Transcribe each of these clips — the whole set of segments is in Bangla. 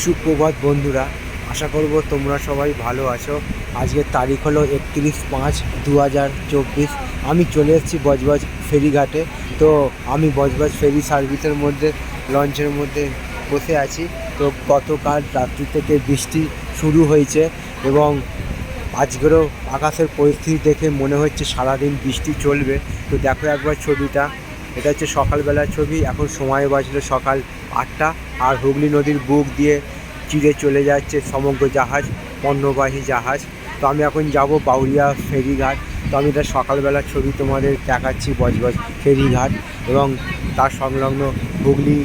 সুপ্রভাত বন্ধুরা, আশা করব তোমরা সবাই ভালো আছো। আজকের তারিখ হলো একত্রিশ পাঁচ দু হাজার চব্বিশ। আমি চলে এসেছি বজবজ ফেরিঘাটে। তো আমি বজবজ ফেরি সার্ভিসের মধ্যে, লঞ্চের মধ্যে বসে আছি। তো গতকাল রাত্রি থেকে বৃষ্টি শুরু হয়েছে এবং আজকেরও আকাশের পরিস্থিতি দেখে মনে হচ্ছে সারাদিন বৃষ্টি চলবে। তো দেখো একবার ছবিটা। এটা হচ্ছে সকালবেলার ছবি, এখন সময় বাজলো সকাল আটটা আর হুগলি নদীর বুক দিয়ে চিড়ে চলে যাচ্ছে সমগ্র জাহাজ, পণ্যবাহী জাহাজ। তো আমি এখন যাব বাউরিয়া ফেরিঘাট। তো আমি এটা সকালবেলার ছবি তোমাদের দেখাচ্ছি বজবজ ফেরিঘাট এবং তার সংলগ্ন হুগলি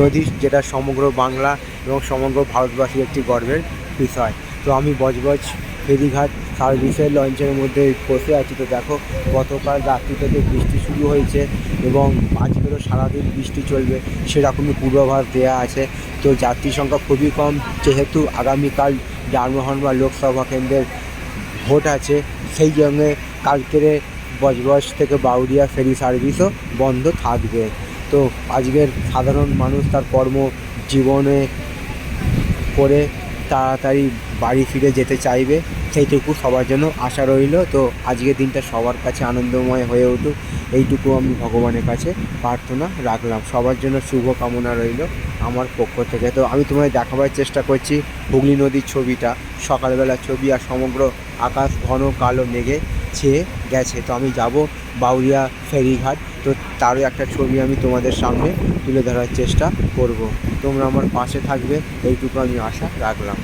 নদী যেটা সমগ্র বাংলা এবং সমগ্র ভারতবাসীর একটি গর্বের বিষয়। তো আমি বজবজ ফেরিঘাট সার্ভিসের লঞ্চের মধ্যে বসে আছি। তো দেখো, গতকাল রাত্রি থেকে বৃষ্টি শুরু হয়েছে এবং আজকেরও সারাদিন বৃষ্টি চলবে, সেরকমই পূর্বাভাস দেওয়া আছে। তো যাত্রী সংখ্যা খুবই কম, যেহেতু আগামীকাল যানবাহন বা লোকসভা কেন্দ্রের ভোট আছে, সেই জন্য কালকের বজবজ থেকে বাউরিয়া ফেরি সার্ভিসও বন্ধ থাকবে। তো আজকের সাধারণ মানুষ তার কর্ম জীবনে করে তাড়াতাড়ি বাড়ি ফিরে যেতে চাইবে, সেইটুকু সবার জন্য আশা রইল। তো আজকের দিনটা সবার কাছে আনন্দময় হয়ে উঠুক। এইটুকু আমি ভগবানের কাছে প্রার্থনা রাখলাম। সবার জন্য শুভ কামনা রইল আমার পক্ষ থেকে। তো আমি তোমায় দেখাবার চেষ্টা করছি হুগলি নদীর ছবিটা। সকালবেলা ছবি আর সমগ্র আকাশ ঘন কালো মেঘে ছেয়ে গেছে। তো আমি যাব বাউরিয়া ফেরিঘাট। তো তারও একটা ছবি আমি তোমাদের সামনে তুলে ধরার চেষ্টা করব। তোমরা আমার পাশে থাকবে, এইটুকু আমি আশা রাখলাম।